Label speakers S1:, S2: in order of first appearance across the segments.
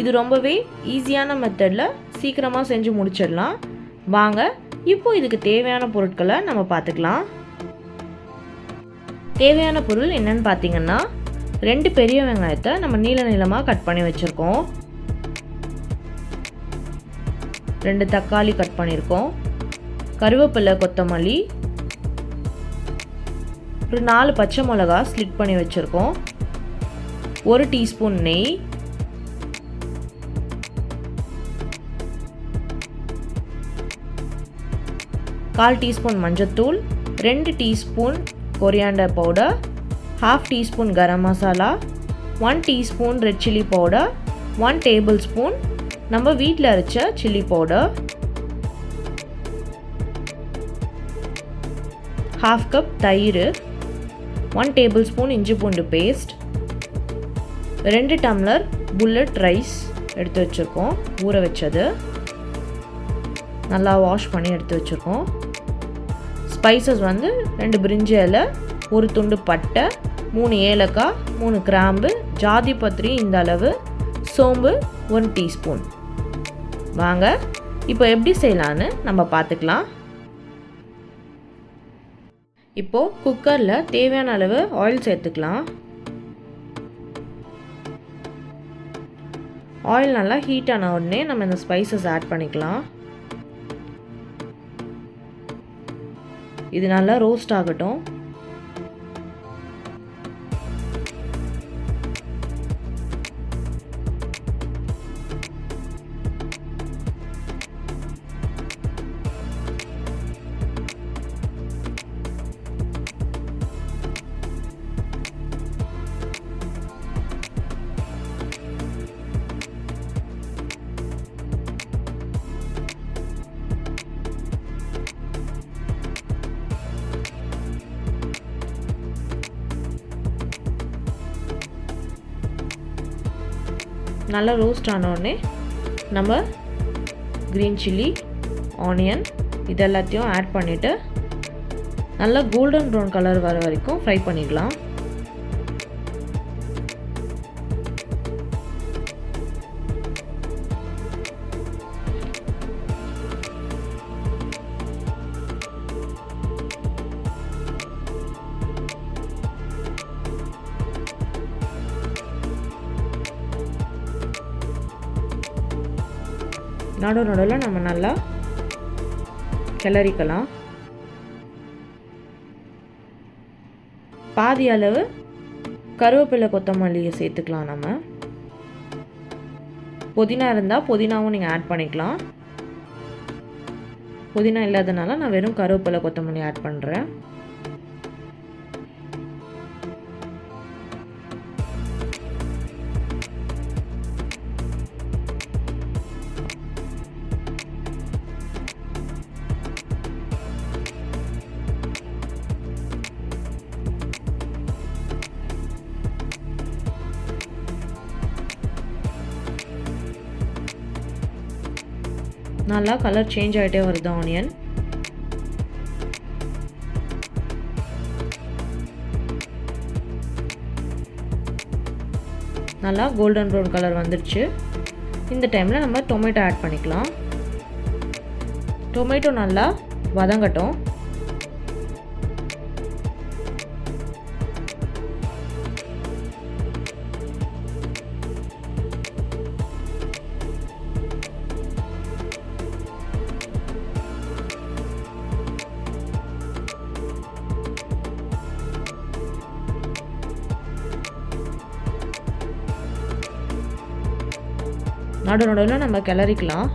S1: இது ரொம்பவே ஈஸியான மெத்தடில் சீக்கிரமாக செஞ்சு முடிச்சிடலாம். வாங்க இப்போ இதுக்கு தேவையான பொருட்களை நம்ம பார்த்துக்கலாம். தேவையான பொருள் என்னன்னு பார்த்தீங்கன்னா ரெண்டு பெரிய வெங்காயத்தை நம்ம நீள நீளமாக கட் பண்ணி வச்சுருக்கோம். ரெண்டு தக்காளி கட் பண்ணியிருக்கோம் கருவேப்பிலை கொத்தமல்லி ஒரு நாலு பச்சை மிளகா ஸ்லிட் பண்ணி வச்சுருக்கோம். ஒரு டீஸ்பூன் நெய் கால் டீஸ்பூன் மஞ்சத்தூள் ரெண்டு teaspoon coriander powder half teaspoon garam masala one teaspoon red chilli powder one tablespoon நம்ம வீட்டில் அரைச்ச சில்லி பவுடர் ஹாஃப் கப் தயிர் ஒன் டேபிள் ஸ்பூன் இஞ்சி பூண்டு பேஸ்ட் ரெண்டு டம்ளர் புல்லட் ரைஸ் எடுத்து வச்சுருக்கோம் ஊற வச்சது. நல்லா வாஷ் பண்ணி எடுத்து வச்சுருக்கோம். ஸ்பைசஸ் வந்து ரெண்டு பிரிஞ்சி இலை ஒரு துண்டு பட்டை மூணு ஏலக்காய் மூணு கிராம்பு ஜாதி பத்திரி இந்த அளவு சோம்பு ஒன் டீஸ்பூன். வாங்க இப்போ எப்படி செய்யலான்னு நம்ம பார்த்துக்கலாம். இப்போது குக்கரில் தேவையான அளவு ஆயில் சேர்த்துக்கலாம். ஆயில் நல்லா ஹீட் ஆன உடனே நம்ம இந்த ஸ்பைசஸ் ஆட் பண்ணிக்கலாம். இது நல்லா ரோஸ்ட் ஆகட்டும். நல்லா ரோஸ்ட் ஆனோடனே நம்ம க்ரீன் சில்லி ஆனியன் இது எல்லாத்தையும் ஆட் பண்ணிவிட்டு நல்லா கோல்டன் ப்ரௌன் கலர் வர வரைக்கும் ஃப்ரை பண்ணிக்கலாம். நடு நடுவில் நம்ம நல்லா கிளறிக்கலாம். பாதி அளவு கருவேப்பிலை கொத்தமல்லியை சேர்த்துக்கலாம் நம்ம. புதினா இருந்தால் புதினாவும் நீங்கள் ஆட் பண்ணிக்கலாம். புதினா இல்லாதனால நான் வெறும் கருவேப்பிலை கொத்தமல்லி ஆட் பண்ணுறேன் நல்லா கலர் சேஞ்ச் ஆகிட்டே வருது ஆனியன் நல்லா கோல்டன் ப்ரௌன் கலர் வந்துடுச்சு இந்த டைமில் நம்ம டொமேட்டோ ஆட் பண்ணிக்கலாம். டொமேட்டோ நல்லா வதங்கட்டும். நடு நடுவில் நம்ம கிளறிக்கலாம்.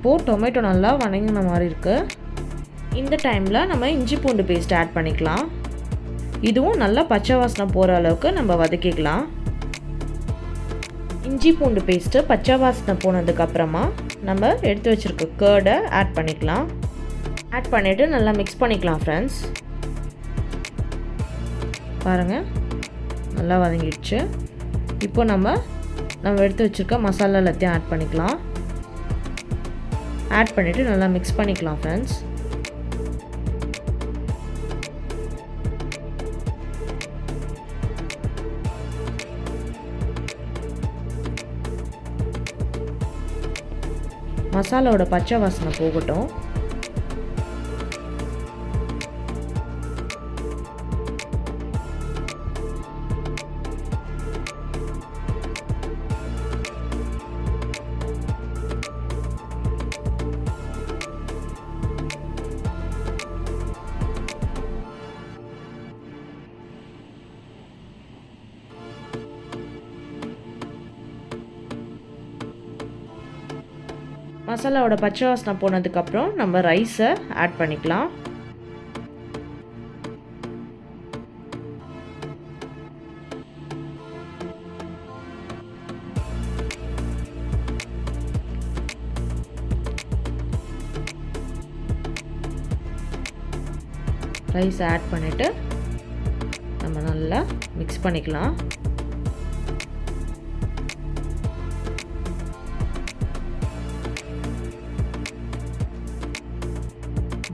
S1: இப்போது டொமேட்டோ நல்லா வணங்கின மாதிரி இருக்குது இந்த டைமில் நம்ம இஞ்சி பூண்டு பேஸ்ட் ஆட் பண்ணிக்கலாம். இதுவும் நல்லா பச்சை வாசனை போகிற அளவுக்கு நம்ம வதக்கிக்கலாம். இஞ்சி பூண்டு பேஸ்ட்டு பச்சை வாசனை போனதுக்கப்புறமா நம்ம எடுத்து வச்சுருக்க கேர்டை ஆட் பண்ணிக்கலாம். ஆட் பண்ணிவிட்டு நல்லா மிக்ஸ் பண்ணிக்கலாம் ஃப்ரெண்ட்ஸ் பாருங்கள் நல்லா வதங்கிடுச்சு. இப்போ நம்ம நம்ம எடுத்து வச்சுருக்க மசாலா எல்லாத்தையும் ஆட் பண்ணிக்கலாம். ஆட் பண்ணிவிட்டு நல்லா மிக்ஸ் பண்ணிக்கலாம் ஃப்ரெண்ட்ஸ் மசாலாவோட பச்சை வாசனை போகட்டும். மசாலாவோட பச்சை வாசனை போனதுக்கப்புறம் நம்ம ரைஸை ஆட் பண்ணிக்கலாம். ரைஸை ஆட் பண்ணிவிட்டு நம்ம நல்லா மிக்ஸ் பண்ணிக்கலாம்.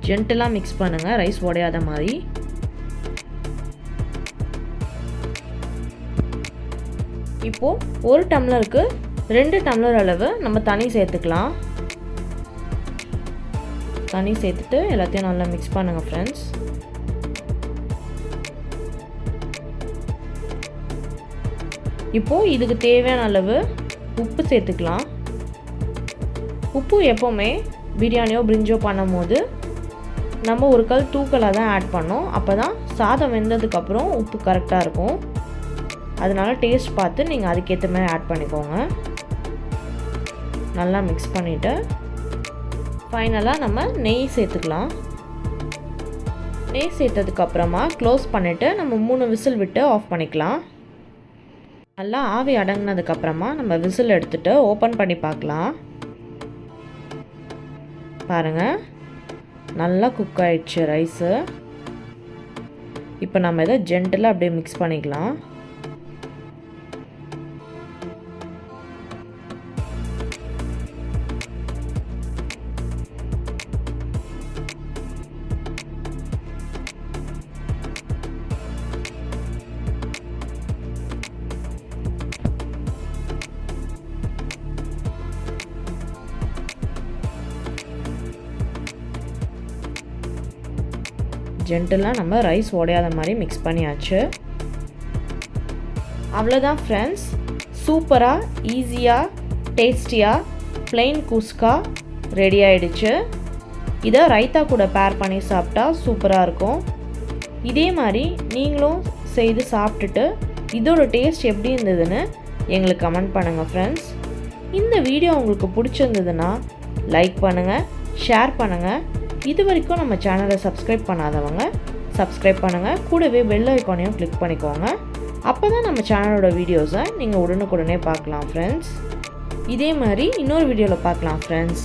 S1: ஜென்டலாக மிக்ஸ் பண்ணுங்கள் ரைஸ் உடையாத மாதிரி. இப்போது ஒரு டம்ளருக்கு ரெண்டு டம்ளர் அளவு நம்ம தண்ணி சேர்த்துக்கலாம். தண்ணி சேர்த்துட்டு எல்லாத்தையும் நல்லா மிக்ஸ் பண்ணுங்கள் ஃப்ரெண்ட்ஸ் இப்போது இதுக்கு தேவையான அளவு உப்பு சேர்த்துக்கலாம். உப்பு எப்போவுமே பிரியாணியோ பிரிஞ்சோ பண்ணும் போது நம்ம ஒரு கல் தூக்கலாக தான் ஆட் பண்ணோம். அப்போ தான் சாதம் வெந்ததுக்கப்புறம் உப்பு கரெக்டாக இருக்கும். அதனால் டேஸ்ட் பார்த்து நீங்கள் அதுக்கேற்ற மாதிரி ஆட் பண்ணிக்கோங்க. நல்லா மிக்ஸ் பண்ணிவிட்டு ஃபைனலாக நம்ம நெய் சேர்த்துக்கலாம். நெய் சேர்த்ததுக்கப்புறமா க்ளோஸ் பண்ணிவிட்டு நம்ம மூணு விசில் விட்டு ஆஃப் பண்ணிக்கலாம். நல்லா ஆவி அடங்கினதுக்கப்புறமா நம்ம விசில் எடுத்துகிட்டு ஓப்பன் பண்ணி பார்க்கலாம். பாருங்கள் நல்லா குக் ஆயிடுச்சு ரைஸு இப்போ நம்ம இதை ஜென்டலாக அப்படியே மிக்ஸ் பண்ணிக்கலாம். ஜென்டலாக நம்ம ரைஸ் உடையாத மாதிரி மிக்ஸ் பண்ணியாச்சு. அவ்வளோதான் ஃப்ரெண்ட்ஸ் சூப்பராக ஈஸியாக டேஸ்டியாக plain குஸ்கா ரெடி ஆயிடுச்சு. இதை ரைத்தா கூட பேர் பண்ணி சாப்பிட்டா சூப்பராக இருக்கும். இதே மாதிரி நீங்களும் செய்து சாப்பிட்டுட்டு இதோட டேஸ்ட் எப்படி இருந்ததுன்னு எங்களுக்கு கமெண்ட் பண்ணுங்கள் ஃப்ரெண்ட்ஸ் இந்த வீடியோ உங்களுக்கு பிடிச்சிருந்ததுன்னா லைக் பண்ணுங்கள் ஷேர் பண்ணுங்கள் இது வரைக்கும் நம்ம சேனலை சப்ஸ்கிரைப் பண்ணாதவங்க சப்ஸ்கிரைப் பண்ணுங்கள் கூடவே பெல் ஐக்கானையும் கிளிக் பண்ணிக்கோங்க. அப்போ தான் நம்ம சேனலோட வீடியோஸை நீங்கள் உடனுக்குடனே பார்க்கலாம் ஃப்ரெண்ட்ஸ் இதே மாதிரி இன்னொரு வீடியோவில் பார்க்கலாம் ஃப்ரெண்ட்ஸ்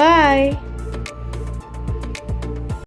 S1: பாய்